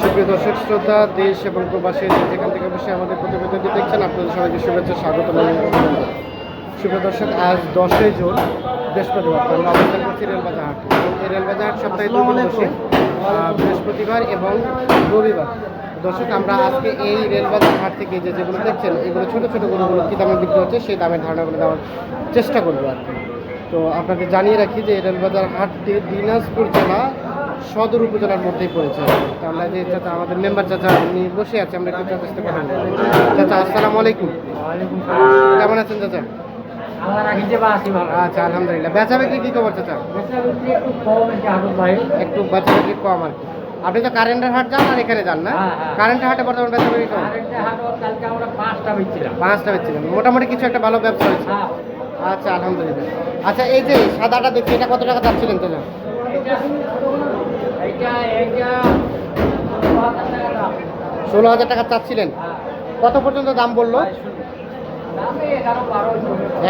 সুপ্রিয় দর্শক শ্রোতা দেশ এবং প্রবাসী যেখান থেকে বসে আমাদের প্রতিবেদনটি দেখছেন, আপনাদের সবাইকে শুভেচ্ছা, স্বাগত সুপ্রিয় দর্শক, আজ দশই জুন, বৃহস্পতিবার আমরা অবস্থান করছি রেলবাজার হাট। এই রেলবাজার হাট সপ্তাহে বৃহস্পতিবার এবং রবিবার। দর্শক, আমরা আজকে এই রেলবাজার হাট থেকে যে যেগুলো দেখছেন, এগুলো ছোটো ছোটো গরুগুলো কী দামে বিক্রি হচ্ছে, সেই দামের ধারণাগুলো দেওয়ার চেষ্টা করব আর কি। তো আপনাকে জানিয়ে রাখি যে রেলবাজার হাটটি দিনাজপুর জেলা সদর উপজেলার মধ্যেই পড়েছে। তো আমরা যে চাচা আমাদের মেম্বার চাচা উনি বসে আছে আমরা একটু চাচার সাথে কথা বলব চাচা আসসালামু আলাইকুম। কেমন আছেন চাচা? আচ্ছা আলহামদুলিল্লাহ। বেচা বিক্রি কি খবর চাচা? একটু বেচা বিক্রি কম আর কি। আপনি তো কারেন্টের হাট যান আর এখানে যান না? হ্যাঁ, হ্যাঁ। কারেন্টের হাটে বর্তমান বেচা বিক্রি কম পাঁচটা বেচছিলাম। পাঁচটা মোটামুটি কিছু একটা ভালো ব্যবসা হয়েছে। হ্যাঁ। আচ্ছা আলহামদুলিল্লাহ। আচ্ছা এই যে সাদাটা দেখছি এটা কত টাকা এইটা এইটা ষোলো হাজার টাকা চাচ্ছিলেন। কত পর্যন্ত দাম বলল?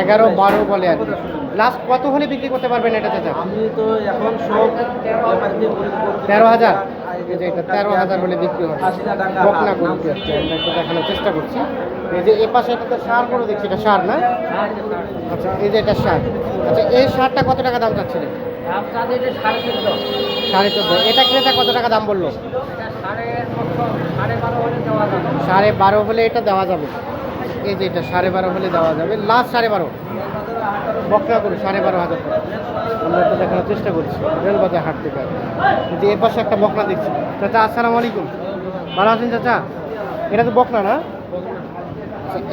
এগারো বারো বলে আর লাস্ট কত হলে বিক্রি করতে পারবেন এটা চাচা? আমি তো এখন সব তেরো হাজার। এটা তেরো হাজার হলে বিক্রি হবে। বকনা করতে হচ্ছে আমরা একটু দেখানোর চেষ্টা করছি। এই যে এ পাশে একটা সার করে দেখছি এটা সার না? আচ্ছা এই যে এটা সার। আচ্ছা এই সারটা কত টাকা দাম চাচ্ছিলেন? এটা সাড়ে চোদ্দ। এটা ক্রেতা কত টাকা দাম বলল? সাড়ে বারো হলে এটা দেওয়া যাবে। এই যে এটা সাড়ে বারো হলে দেওয়া যাবে। লাস্ট সাড়ে বারো। বকনা করুন সাড়ে বারো হাজার টাকা। আমরা একটু দেখানোর চেষ্টা করছি। রেলবাজার হাট থেকে যে এ পাশে একটা বকনা দেখছি। চাচা আসসালামু আলাইকুম। ভালো আছেন চাচা? এটা তো বকনা না?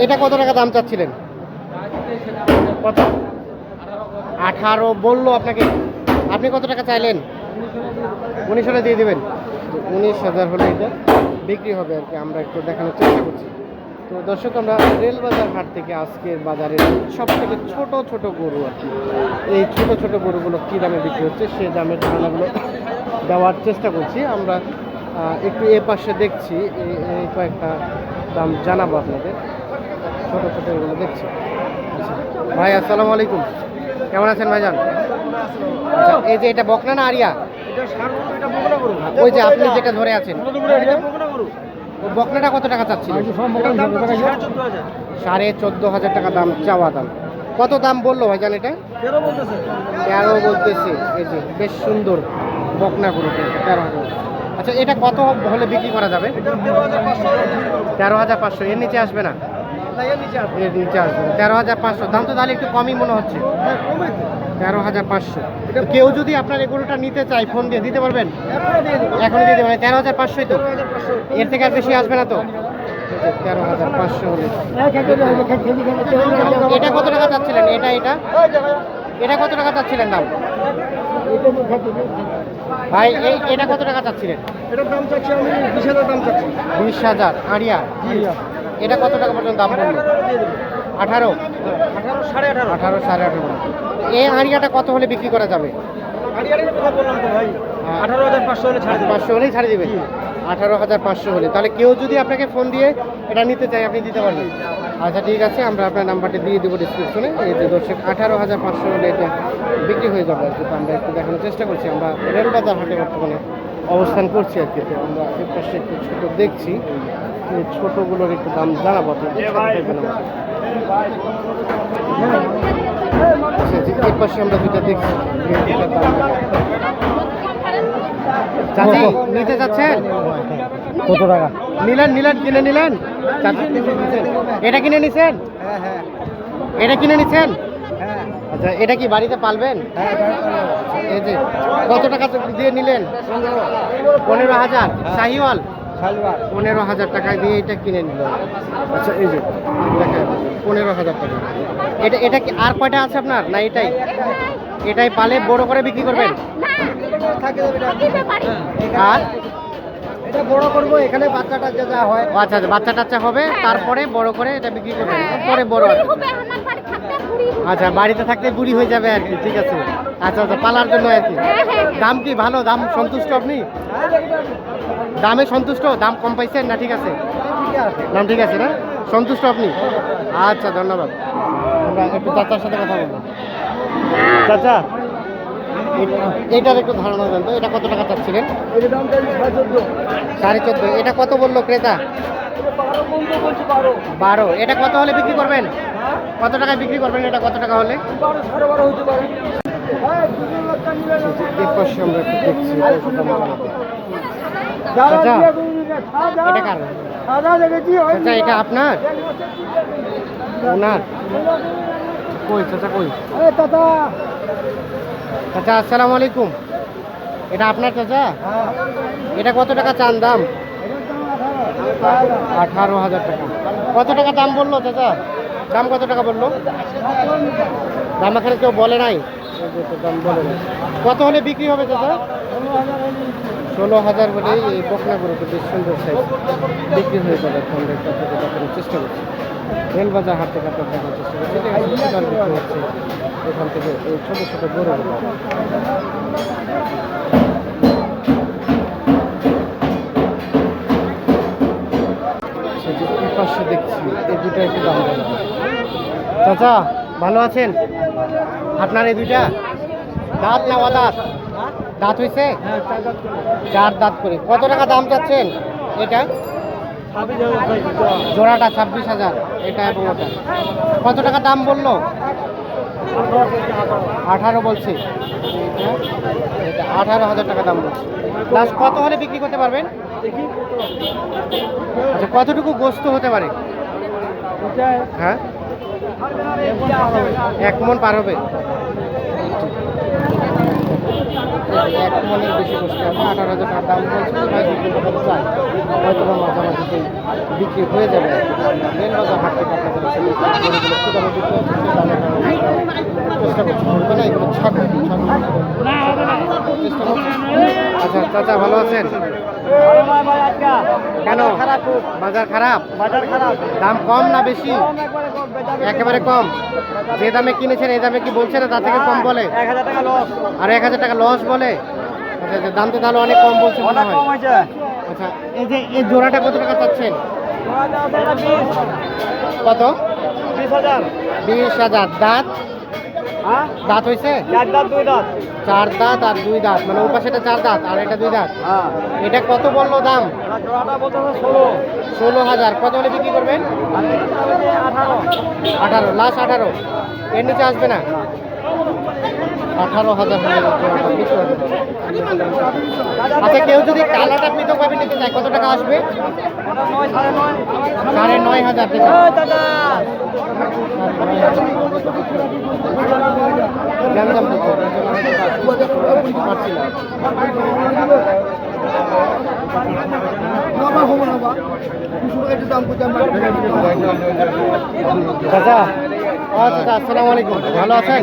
এটা কত টাকা দাম চাচ্ছিলেন? কত? আঠারো বলল আপনাকে। আপনি কত টাকা চাইলেন? উনিশ হলে দিয়ে দেবেন। উনিশ হাজার হলে এটা বিক্রি হবে আর কি, আমরা একটু দেখানোর চেষ্টা করছি। তো দর্শক, আমরা রেলবাজার হাট থেকে আজকের বাজারে সব থেকে ছোটো ছোটো গরু আর কি, এই ছোটো ছোটো গরুগুলো কী দামে বিক্রি হচ্ছে সেই দামের ধারণাগুলো দেওয়ার চেষ্টা করছি। আমরা একটু এ পাশে দেখছি এই এই কয়েকটা দাম জানাব আপনাদের। ছোটো ছোটো এগুলো দেখছি। আচ্ছা ভাই, আসসালামু আলাইকুম। কেমন আছেন ভাইজান? আচ্ছা এই যে এটা বকনা না আরিয়া? ওই যে আপনি যেটা ধরে আছেন। বকনাটা কত টাকা হচ্ছে সাড়ে চোদ্দ হাজার টাকা দাম, চাওয়া দাম। কত দাম বলল ভাইজান এটা? তেরো বলতেছে। এই যে, বেশ সুন্দর বকনা গরু তেরো আচ্ছা এটা কত হলে বিক্রি করা যাবে? তেরো হাজার পাঁচশো। এর নিচে আসবে না? এর নিচে তেরো হাজার পাঁচশো দাম তো তাহলে একটু কমই মনে হচ্ছে হ্যাঁ তেরো হাজার পাঁচশো কেউ যদি আপনার এই গরুটা নিতে চায় ফোন দিয়ে দিতে পারবেন এখনও এখনই দিতে পারেন তেরো হাজার পাঁচশোই তো এর থেকে আর বেশি আসবে না তো তেরো হাজার পাঁচশো এটা কত টাকা চাচ্ছিলেন এটা এটা এটা কত টাকা চাচ্ছিলেন দাম ভাই এই এটা কত টাকা চাচ্ছিলেন এটার দাম চাচ্ছি আমি বিশ হাজার দাম চাচ্ছি বিশ হাজার আড়িয়া এটা কত টাকা পর্যন্ত দাম পড়ল? আঠারো? আঠারো সাড়ে আঠারো। আঠারো সাড়ে আঠারো। এই আড়িয়াটা কত হলে বিক্রি করা যাবে? হ্যাঁ। আঠারো হাজার পাঁচশো হলে পাঁচশো হলেই ছাড়ে দেবে? আঠারো হাজার পাঁচশো হলে। তাহলে কেউ যদি আপনাকে ফোন দিয়ে এটা নিতে চায় আপনি দিতে পারবেন। আচ্ছা ঠিক আছে আমরা আপনার নাম্বারটা দিয়ে দেবো ডিসক্রিপশনে এই যে দর্শক আঠারো হাজার পাঁচশো হলে এটা বিক্রি হয়ে যাবে আর আমরা একটু দেখানোর চেষ্টা করছি। আমরা রেলবাজার হাটে বর্তমানে অবস্থান করছি আর কি। আমরা এর পাশে একটু ছোটো দেখছি। ছোটোগুলোর একটু দাম জানাব আপনাদের আমাদের। আচ্ছা এর পাশে আমরা দুটা দেখছি। চাচি নিতে যাচ্ছেন? কত টাকা? নিলেন নিলেন কিনে নিলেন? চাচি এটা কিনে নিছেন? হ্যাঁ হ্যাঁ। এটা কিনে নিছেন? আচ্ছা এটা কি বাড়িতে পালবেন? এই যে কত টাকা দিয়ে নিলেন? পনেরো। হাজার? শাহিওয়াল? পনেরো হাজার টাকায় দিয়ে এটা কিনে নিল আচ্ছা এই যে। পনেরো হাজার টাকা। এটা এটা কি আর কয়টা আছে আপনার? না এটাই। এটাই পালে বড় করে বিক্রি করবেন? আর? এটা বড় করব এখানে বাচ্চাটা যা যা হয়। আচ্ছা আচ্ছা, বাচ্চা টাচ্চা হবে তারপরে বড় করে এটা বিক্রি করবেন। পরে বড়। আচ্ছা বাড়িতে থাকতে বুড়ি হয়ে যাবে আর কি ঠিক আছে। আচ্ছা আচ্ছা পালার জন্য আর কি। দাম কি ভালো? দাম সন্তুষ্ট আপনি? দামে সন্তুষ্ট? দাম কম পাইছেন না ঠিক আছে? দাম ঠিক আছে না? সন্তুষ্ট আপনি? আচ্ছা ধন্যবাদ। আমরা একটু চাচার সাথে কথা বলব। চাচা এটার একটু ধারণা দেন তো এটা কত টাকা চাচ্ছিলেন? সাড়ে চোদ্দ। এটা কত বলল ক্রেতা? বারো এটা কত হলে বিক্রি করবেন? কত টাকায় বিক্রি করবেন? এটা কত টাকা হলে। চাচা, এটা কার? এটা আপনার? ওনার? কই চাচা কই? চাচা। আসসালামু আলাইকুম। এটা আপনার চাচা? এটা কত টাকা চান দাম? আঠারো হাজার টাকা। কত টাকা দাম বলল চাচা? দাম কত টাকা বলল? দাম এখানে কেউ বলে নাই? দাম বলে নাই কত হলে বিক্রি হবে চাচা? ষোলো হাজার হলেই এই বকনা গরুটি বেশ সুন্দর সাইজ বিক্রি হয়ে যাবে চেষ্টা করছি। রেলবাজার হাট থেকে আপনার চেষ্টা করছি। হচ্ছে এখান থেকে এই ছোটো ছোটো গরুগুলো। একটু দাম চাচা, ভালো আছেন? আপনার এই দুইটা? দাঁত না দাঁত দাঁত হয়েছে চার দাঁত করে। কত টাকা দাম চাচ্ছেন? এটা? জোড়াটা ছাব্বিশ হাজার। এটা এবং ওটা। কত টাকা দাম বলল? আঠারো বলছে। এটা আঠারো হাজার টাকা দাম বলছে। লাস্ট কত হলে বিক্রি করতে পারবেন? আচ্ছা কতটুকু গোস্ত হতে পারে? হ্যাঁ? এক মন পার হবে। এক মনের বেশি গোস্ত হবে। আঠারো হাজার টাকা দাম বলছে ভাই চাই। হয়তো বা মাঝামাঝিতেই বিক্রি হয়ে যাবে। মেন বাজার হাট থেকে আপনাদের চেষ্টা করছি না এগুলো ছাগল চেষ্টা করছি। আচ্ছা চাচা ভালো আছেন? কেন? বাজার খারাপ বাজার খারাপ? দাম কম না বেশি? একেবারে কম যে দামে কিনেছেন এই দামে কি বলছে না? তার থেকে কম বলে। টাকা লস আর এক হাজার টাকা লস বলে? আচ্ছা আচ্ছা দাম তো তাহলে অনেক কম বলছে মনে হয়। আচ্ছা এই যে এই জোড়াটা কত টাকা চাচ্ছেন? কত? বিশ হাজার। বিশ হাজার। দাঁত? হ্যাঁ দাঁত হয়েছে চার দাঁত দুই দাঁত। চার দাঁত আর দুই দাঁত মানে ও পাশেটা চার দাঁত আর এটা দুই দাঁত। হ্যাঁ। এটা কত বলল দাম? ষোলো। হাজার। কত হলে বিক্রি করবেন? এটা আঠারো। লাস্ট আঠারো। এর নিচে আসবে না? আঠারো হাজার। আচ্ছা কেউ যদি কালারটা পৃথকভাবে নিতে চায় কত টাকা আসবে? সাড়ে নয়। সাড়ে নয় হাজার টাকা। চাচা ও চাচা আসসালামু আলাইকুম। ভালো আছেন?